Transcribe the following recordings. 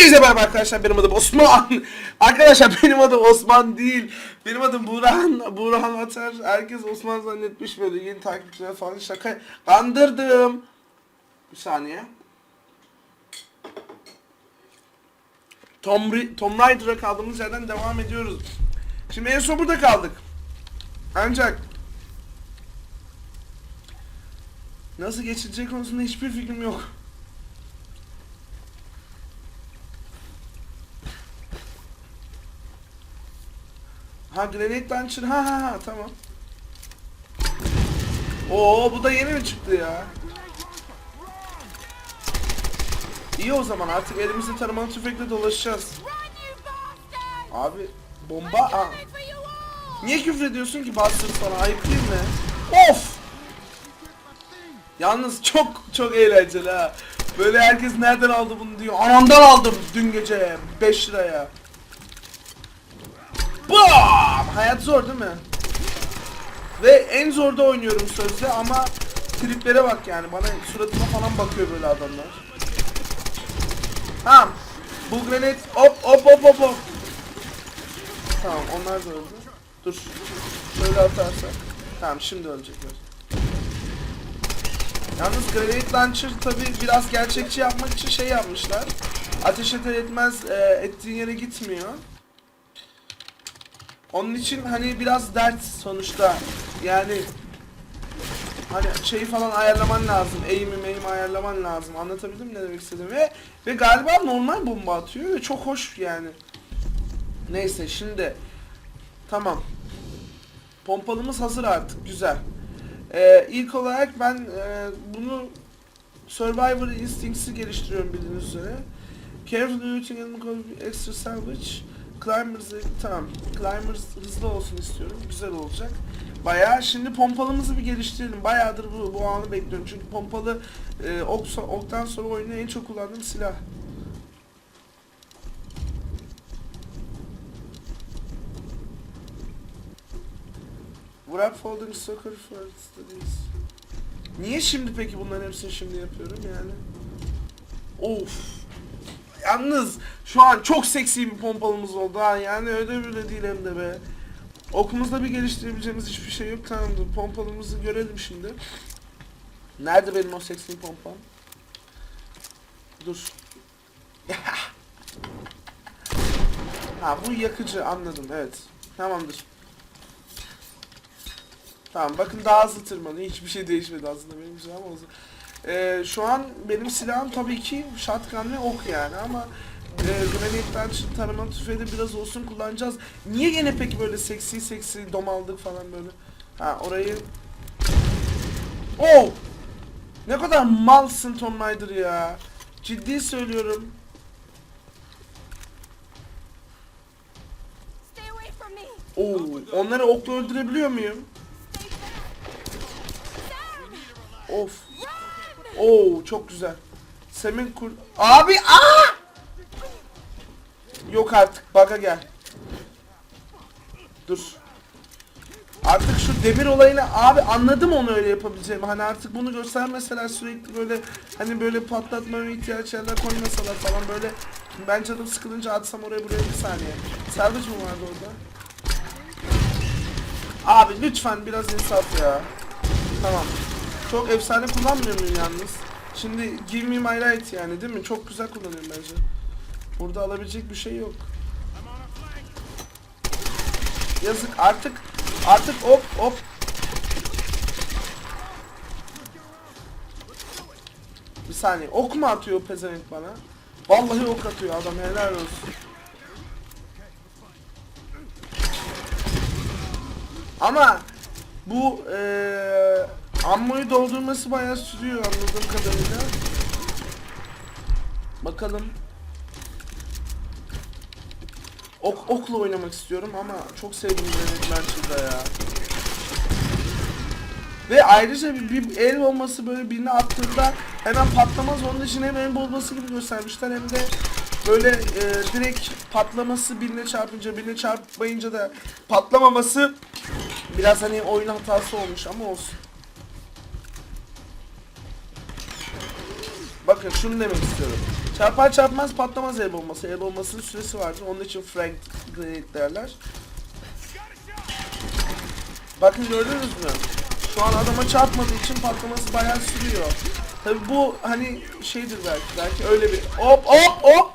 Hepinize merhaba arkadaşlar benim adım Osman. Arkadaşlar benim adım Osman değil. Benim adım Burhan. Burhan Atar. Herkes Osman zannetmiş böyle yeni takipçiler falan şaka. Kandırdım. Bir saniye. Tom, Tom Raider'a kaldığımız yerden devam ediyoruz. Şimdi en son burada kaldık. Ancak nasıl geçilecek konusunda hiçbir fikrim yok. Ha Granite Launcher ha ha ha tamam. Oo bu da yeni mi çıktı ya? İyi o zaman artık elimizde tarımalı tüfekle dolaşacağız. Abi bomba Aa, Niye küfür ediyorsun ki bastır sana ayıp değil mi? Of! Yalnız çok çok eğlenceli ha. Böyle herkes nereden aldı bunu diyor. Anamdan aldım dün gece 5 liraya. Bam! Hayat zor değil mi? Ve en zorda oynuyorum sözde ama triplere bak yani bana suratıma falan bakıyor böyle adamlar. Tamam. Bu granit hop hop hop hop hop. Tamam onlar da öldü. Dur. Şöyle atarsak. Tamam şimdi ölecekler. Yalnız Granite Launcher tabi biraz gerçekçi yapmak için şey yapmışlar. Ateş eder etmez e, ettiğin yere gitmiyor. Onun için hani biraz dert sonuçta. Yani hani şeyi falan ayarlaman lazım. Eğimi meyimi ayarlaman lazım. Anlatabildim mi ne demek istediğimi? Ve, ve galiba normal bomba atıyor ve çok hoş yani. Neyse şimdi tamam. Pompalımız hazır artık. Güzel. Ee, ilk olarak ben e, bunu Survivor Instincts'i geliştiriyorum bildiğiniz üzere. Carefully using enemy code extra salvage. Climbers tamam. Climbers hızlı olsun istiyorum. Güzel olacak. Bayağı şimdi pompalımızı bir geliştirelim. Bayağıdır bu, bu anı bekliyorum. Çünkü pompalı e, ok, oktan sonra oyunda en çok kullandığım silah. Wrap folding soccer for studies. Niye şimdi peki bunların hepsini şimdi yapıyorum yani? Of. Yalnız şu an çok seksi bir pompalımız oldu ha yani öyle bile değil hem de be. Okumuzda bir geliştirebileceğimiz hiçbir şey yok tamamdır. Pompalımızı görelim şimdi. Nerede benim o seksi pompam? Dur. ha bu yakıcı anladım evet. Tamamdır. Tamam bakın daha hızlı tırmanıyor. Hiçbir şey değişmedi aslında benim silahım olsun. Ee, şu an benim silahım tabii ki shotgun ve ok yani ama e, Granite'den tarama tüfeği de biraz olsun kullanacağız. Niye gene peki böyle seksi seksi domaldık falan böyle? Ha orayı... Oh! Ne kadar malsın Tom Raider ya. Ciddi söylüyorum. Oo, onları okla öldürebiliyor muyum? Of. Oo çok güzel. Semin kur... Abi aa! Yok artık baga gel. Dur. Artık şu demir olayını abi anladım onu öyle yapabileceğimi. Hani artık bunu göstermeseler sürekli böyle hani böyle patlatmaya ihtiyaç yerler koymasalar falan böyle ben canım sıkılınca atsam oraya buraya bir saniye. Salvage mı vardı orada? Abi lütfen biraz insaf ya. Tamam. Çok efsane kullanmıyor muyum yalnız? Şimdi give me my right yani değil mi? Çok güzel kullanıyorum bence. Burada alabilecek bir şey yok. Yazık artık artık hop hop. Bir saniye ok mu atıyor pezevenk bana? Vallahi ok atıyor adam helal olsun. Ama bu eee ammoyu doldurması bayağı sürüyor anladığım kadarıyla. Bakalım. Ok, okla oynamak istiyorum ama çok sevdim Granite Launcher'da ya. Ve ayrıca bir, bir el bombası böyle birine attığında hemen patlamaz. Onun için hem el bombası gibi göstermişler hem de böyle e, direkt patlaması birine çarpınca birine çarpmayınca da patlamaması biraz hani oyun hatası olmuş ama olsun. Bakın şunu demek istiyorum. Çarpar çarpmaz patlamaz el bombası. El bombasının süresi vardır. Onun için frag grenade derler. Bakın gördünüz mü? Şu an adama çarpmadığı için patlaması bayağı sürüyor. Tabi bu hani şeydir belki. Belki öyle bir hop hop hop.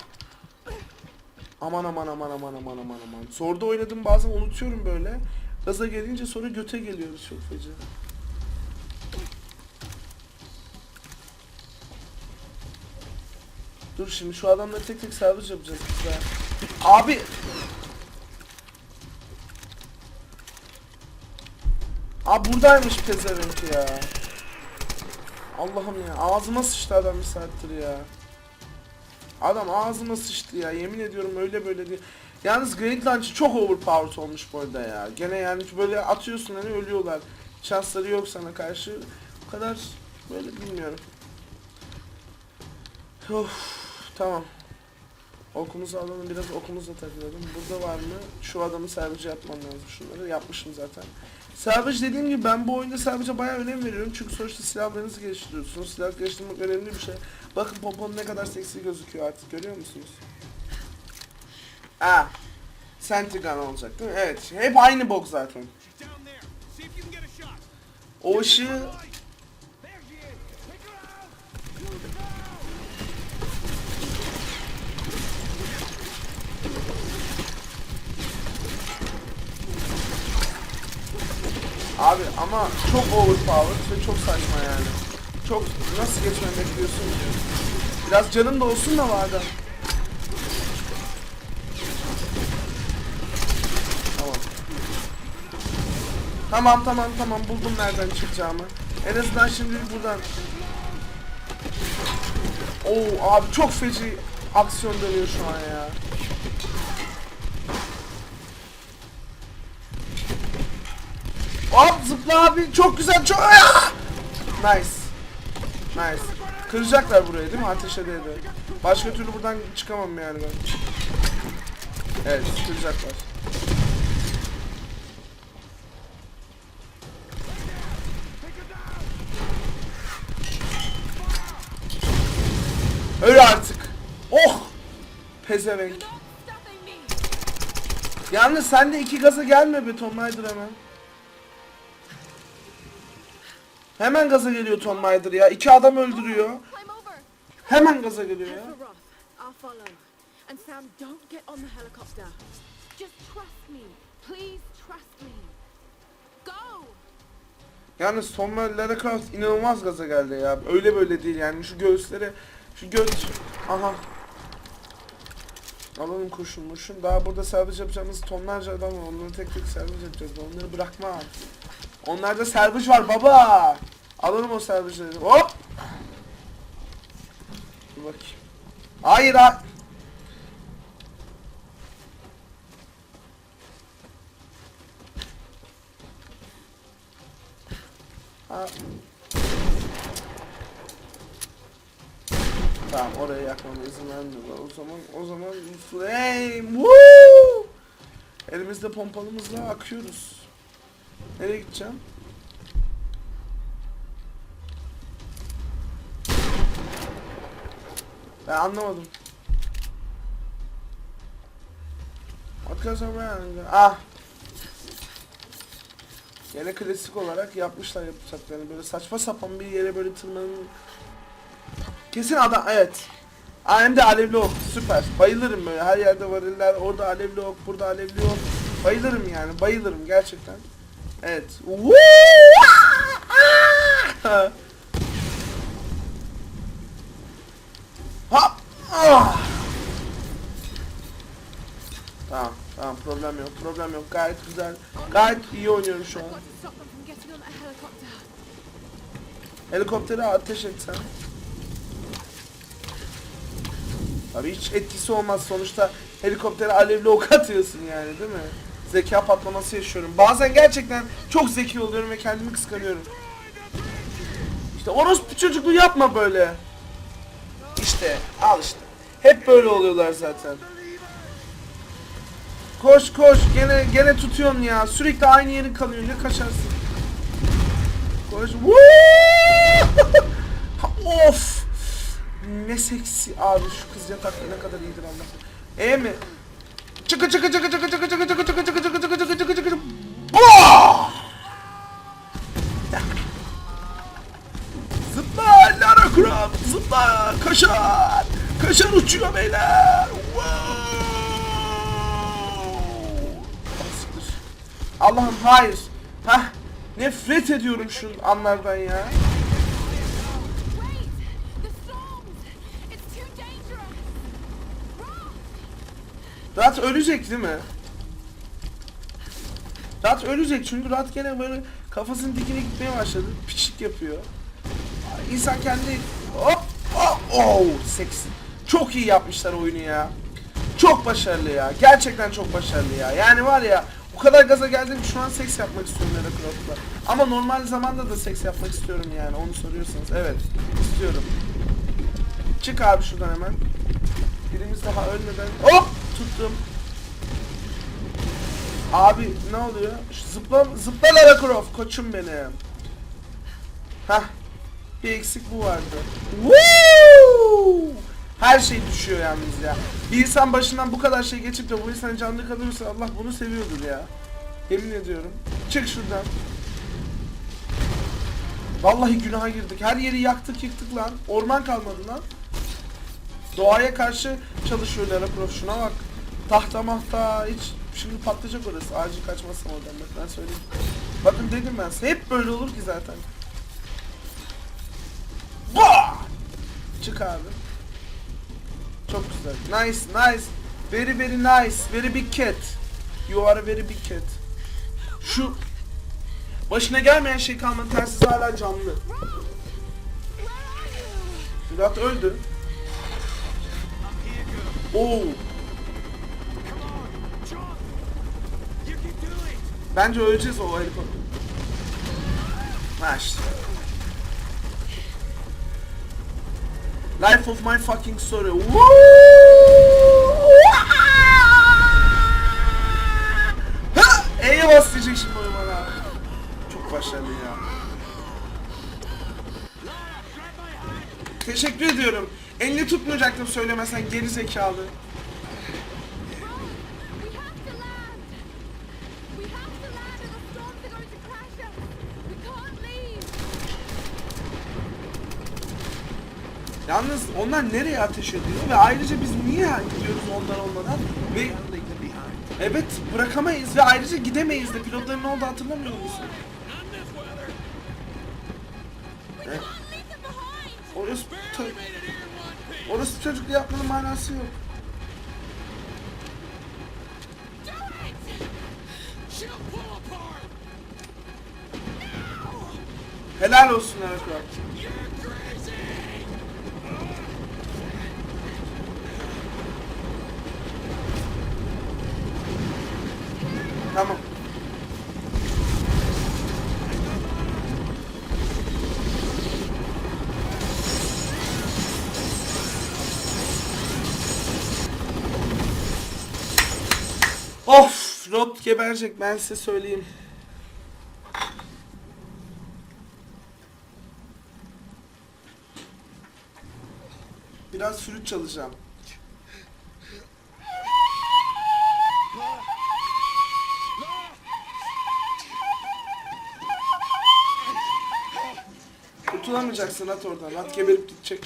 Aman aman aman aman aman aman aman. Zorda oynadım bazen unutuyorum böyle. Gaza gelince sonra göte geliyoruz çok feci. Dur şimdi şu adamları tek tek salvage yapacağız biz ya. Abi Abi buradaymış pezevenk ya. Allah'ım ya ağzıma sıçtı adam bir saattir ya. Adam ağzıma sıçtı ya yemin ediyorum öyle böyle değil. Yalnız Great Launch çok overpowered olmuş bu arada ya. Gene yani böyle atıyorsun hani ölüyorlar. Şansları yok sana karşı. Bu kadar böyle bilmiyorum. Of tamam. Okumuzu alalım biraz okumuzla takılalım. Burada var mı? Şu adamı salvage yapmam lazım. Şunları yapmışım zaten. Salvage dediğim gibi ben bu oyunda salvage'a bayağı önem veriyorum. Çünkü sonuçta silahlarınızı geliştiriyorsunuz. Silah geliştirmek önemli bir şey. Bakın pompon ne kadar seksi gözüküyor artık görüyor musunuz? Aa. Sentigun olacak değil mi? Evet. Hep aynı bok zaten. She's down ama çok overpowered ve çok saçma yani. Çok nasıl geçmemi bekliyorsun ki? Biraz canın da olsun da vardı. Tamam. Tamam tamam tamam buldum nereden çıkacağımı. En azından şimdi buradan. Oo abi çok feci aksiyon dönüyor şu an ya. Hop zıpla abi çok güzel çok! Nice. Nice. Kıracaklar burayı değil mi? Ateş ede ede. Başka türlü buradan çıkamam yani ben. Evet kıracaklar. Öyle artık. Oh! Pezevenk. Yalnız sen de iki gaza gelme be Tom hemen. Hemen gaza geliyor Tom Raider ya. İki adam öldürüyor. Hemen gaza geliyor ya. for Roth. I'll follow. And Sam, don't get on the helicopter. Just trust me. Please trust me. Go. Yalnız Tom ve Lara Croft inanılmaz gaza geldi ya. Öyle böyle değil yani. Şu göğüslere, şu göt. Aha. Alalım kurşun murşun. Daha burada salvage yapacağımız tonlarca adam var. Onları tek tek salvage yapacağız. Onları bırakma. Onlarda salvage var baba. Alalım o salvage'ları. Hop. Dur bakayım. Hayır ha. Ha. Tamam oraya yakmama izin vermiyorlar. O zaman o zaman flame. Woo! Elimizde pompalımızla akıyoruz. Nereye gideceğim? Ben anlamadım. Goes around? Ah. Yine klasik olarak yapmışlar yapacaklarını böyle saçma sapan bir yere böyle tırmanın. Kesin adam evet. Hem de alevli ok süper. Bayılırım böyle her yerde variller orada alevli ok burada alevli ok. Bayılırım yani bayılırım gerçekten. Evet. Woo! Ah! Hop! Ah! Tamam tamam problem yok problem yok gayet güzel gayet iyi oynuyorum şu an. Helikoptere ateş etsen. Abi hiç etkisi olmaz sonuçta helikoptere alevli ok atıyorsun yani değil mi? Zeka patlaması yaşıyorum. Bazen gerçekten çok zeki oluyorum ve kendimi kıskanıyorum. İşte orospu çocukluğu yapma böyle. İşte al işte. Hep böyle oluyorlar zaten. Koş koş gene gene tutuyorsun ya. Sürekli aynı yeri kalıyor. Ne kaçarsın? Koş. Of. ne seksi abi şu kız yatakta ne kadar iyidir Allah. E mi? Çıkı çıkı çıkı çıkı çıkı çıkı çıkı çıkı çıkı çıkı çıkı çıkı çıkı çıkı Boah! Zıpla Lara Croft zıpla kaşar kaşar uçuyor beyler wow! Allah'ım hayır Hah nefret ediyorum şu anlardan ya Rat ölecek değil mi? Rat ölecek çünkü Rat gene böyle kafasının dikine gitmeye başladı. Piçlik yapıyor. İnsan kendi hop hop oh seksi. Çok iyi yapmışlar oyunu ya. Çok başarılı ya. Gerçekten çok başarılı ya. Yani var ya o kadar gaza geldim şu an seks yapmak istiyorum Lara Croft'la. Ama normal zamanda da seks yapmak istiyorum yani onu soruyorsanız. Evet istiyorum. Çık abi şuradan hemen. Birimiz daha ölmeden. Hop! Tuttum. Abi ne oluyor? Şu zıpla, zıpla Lara Croft koçum benim. Hah. Bir eksik bu vardı. Woo! Her şey düşüyor yalnız ya. Bir insan başından bu kadar şey geçip de bu insan canlı kalırsa Allah bunu seviyordur ya. Yemin ediyorum. Çık şuradan. Vallahi günaha girdik. Her yeri yaktık yıktık lan. Orman kalmadı lan. Doğaya karşı çalışıyor Lara Croft. Şuna bak. Tahta mahta hiç şimdi patlayacak orası. Acil kaçmasın oradan bak ben söyleyeyim. Bakın dedim ben hep böyle olur ki zaten. Bah! Çık abi. Çok güzel. Nice, nice. Very very nice. Very big cat. You are a very big cat. Şu başına gelmeyen şey kalmadı. Telsiz hala canlı. Murat öldü. Oo. Bence öleceğiz o helikopter. Ha. Life of my fucking story. Ha! E'ye bas şimdi oyun bana. Çok başarılı ya. Teşekkür ediyorum. Elini tutmayacaktım söylemesen geri zekalı. Yalnız onlar nereye ateş ediyor? Ve ayrıca biz niye gidiyoruz ondan olmadan? Ve evet bırakamayız ve ayrıca gidemeyiz de. Pilotların ne oldu hatırlamıyor musun? Orası Orası çocukla yapmanın manası yok. Helal olsun Erak Of, Rob geberecek ben size söyleyeyim. Biraz flüt çalacağım. Kurtulamayacaksın at oradan. At geberip gidecek.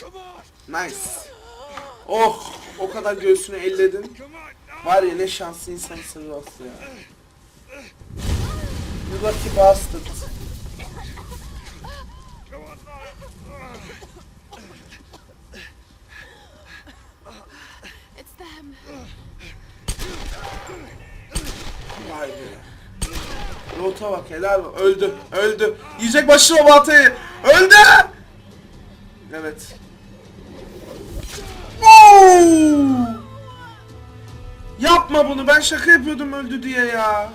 Come on. Nice. Oh, o kadar göğsünü elledin. Var ya ne şanslı insansın Ross ya. You lucky bastard. Vay be. Rota bak helal bak. Öldü. Öldü. Yiyecek başına baltayı. Öldü. Evet. Yapma bunu. Ben şaka yapıyordum öldü diye ya.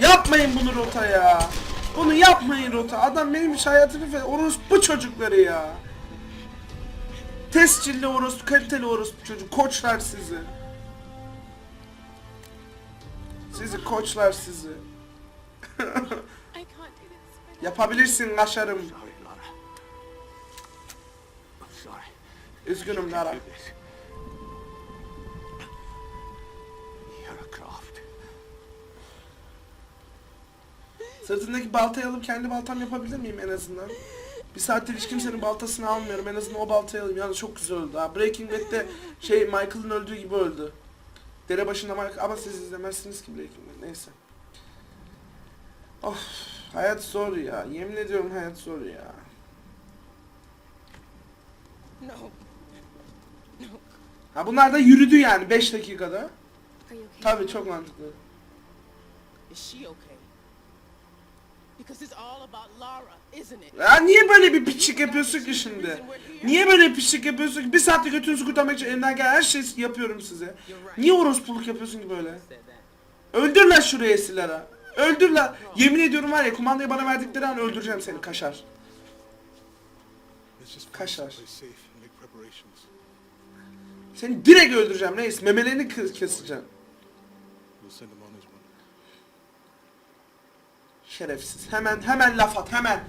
Ya yapmayın bunu rota ya. Bunu yapmayın rota. Adam benim iş hayatımı fe... Orospu çocukları ya. Tescilli orospu, kaliteli orospu çocuk. Koçlar sizi. Sizi koçlar sizi. Yapabilirsin kaşarım. Üzgünüm Croft. Sırtındaki baltayı alıp kendi baltam yapabilir miyim en azından? Bir saattir hiç kimsenin baltasını almıyorum. En azından o baltayı alayım. Yalnız çok güzel öldü ha. Breaking Bad'de şey Michael'ın öldüğü gibi öldü. Dere başında Michael... Ama siz izlemezsiniz ki Breaking Bad. Neyse. Of. Hayat zor ya. Yemin ediyorum hayat zor ya. No. Ha bunlar da yürüdü yani 5 dakikada. Tabii çok mantıklı. Is she okay? Because it's all about Lara, isn't it? Ya niye böyle bir piçlik yapıyorsun ki şimdi? Niye böyle bir piçlik yapıyorsun ki? Bir saatte götünüzü kurtarmak için elimden gelen her şeyi yapıyorum size. Niye orospuluk yapıyorsun ki böyle? Öldür lan şuraya Esilara. Öldür lan. Yemin ediyorum var ya kumandayı bana verdikleri an öldüreceğim seni kaşar. Kaşar. Seni direkt öldüreceğim reis. Memelerini kı- keseceğim. Şerefsiz. Hemen hemen laf at hemen.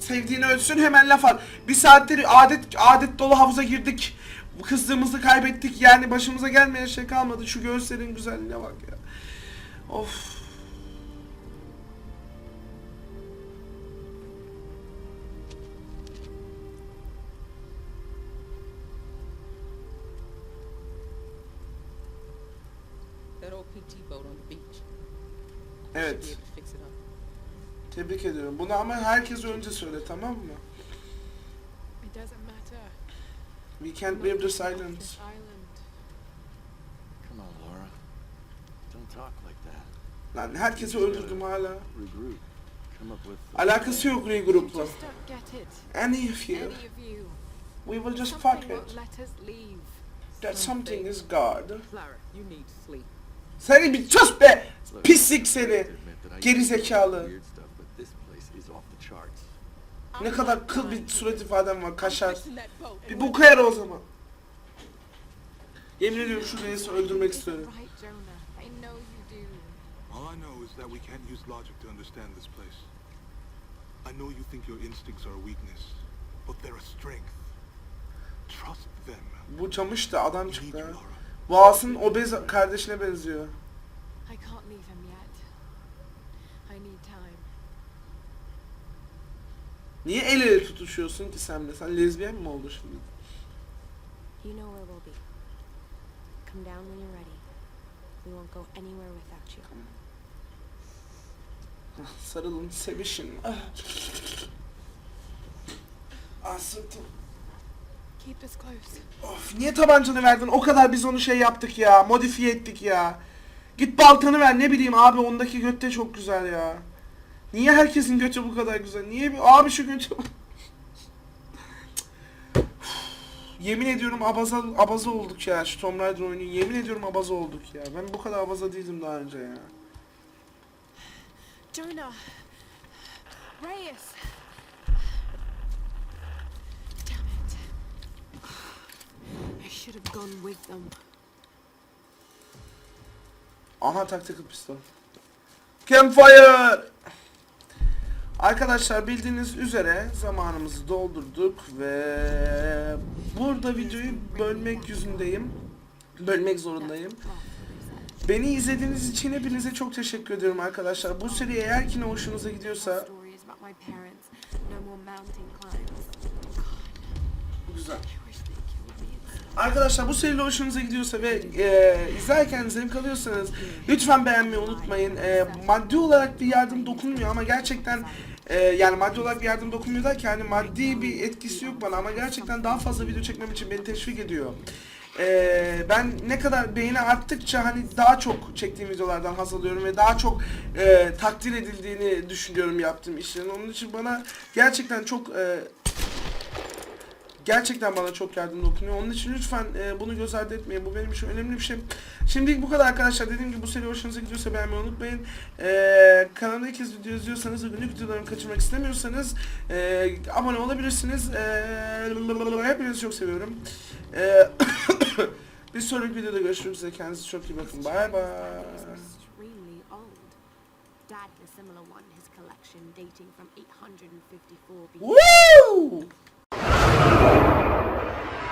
Sevdiğini ölsün hemen laf at. Bir saattir adet adet dolu havuza girdik. Kızdığımızı kaybettik. Yani başımıza gelmeyen şey kalmadı. Şu göğüslerin güzelliğine bak ya. Of. Bunu ama herkes önce söyle tamam mı? It doesn't matter. We can't leave this island. Come on, Laura. Don't talk like that. Lan herkesi öldürdüm hala. Regroup. Come up with. Alakası yok regroup'la. Any of you. Any of you. We will just fuck it. That something is God. Clara, you need sleep. Seni bir sus be! Pislik seni! Geri zekalı. Weird stuff, but this place is off the charts. Ne kadar kıl bir surat ifaden var kaşar. Bir bu kayar o zaman. Yemin ediyorum şu reisi öldürmek istiyorum. All I know is that we can't use logic to understand this place. I know you think your instincts are a weakness, but they're a strength. Trust them. Bu camış da adam çıktı. Boğaz'ın obez kardeşine benziyor. I can't leave him yet. I need time. Niye el ele tutuşuyorsun ki sen de? Sen lezbiyen mi oldun şimdi? You know where we'll be. Come down when you're ready. We won't go anywhere without you. Ah, Sarılın, sevişin. Ah. Ah sırtım. Keep us close. Of niye tabancanı verdin? O kadar biz onu şey yaptık ya. Modifiye ettik ya. Git baltanı ver ne bileyim abi ondaki göt de çok güzel ya. Niye herkesin götü bu kadar güzel? Niye bir abi şu götü Yemin ediyorum abaza abaza olduk ya şu Tomb Raider oyunu. Yemin ediyorum abaza olduk ya. Ben bu kadar abaza değildim daha önce ya. Jonah! Reyes! Should have gone with them. Aha tactical pistol. Campfire! Arkadaşlar bildiğiniz üzere zamanımızı doldurduk ve burada videoyu bölmek yüzündeyim. Bölmek zorundayım. Beni izlediğiniz için hepinize çok teşekkür ediyorum arkadaşlar. Bu seri eğer ki ne hoşunuza gidiyorsa Stories Arkadaşlar bu seri hoşunuza gidiyorsa ve e, izlerken zevk alıyorsanız lütfen beğenmeyi unutmayın. E, maddi olarak bir yardım dokunmuyor ama gerçekten e, yani maddi olarak bir yardım dokunmuyor derken yani maddi bir etkisi yok bana ama gerçekten daha fazla video çekmem için beni teşvik ediyor. E, ben ne kadar beğeni arttıkça hani daha çok çektiğim videolardan haz alıyorum ve daha çok e, takdir edildiğini düşünüyorum yaptığım işlerin. Onun için bana gerçekten çok e, gerçekten bana çok yardım dokunuyor. Onun için lütfen e, bunu göz ardı etmeyin. Bu benim için önemli bir şey. Şimdilik bu kadar arkadaşlar. Dediğim gibi bu seri hoşunuza gidiyorsa beğenmeyi unutmayın. E, kanalda ilk kez video izliyorsanız ve günlük videolarımı kaçırmak istemiyorsanız e, abone olabilirsiniz. E, hepinizi çok seviyorum. E, bir sonraki videoda görüşmek üzere. Kendinize çok iyi bakın. Bye bye. extremely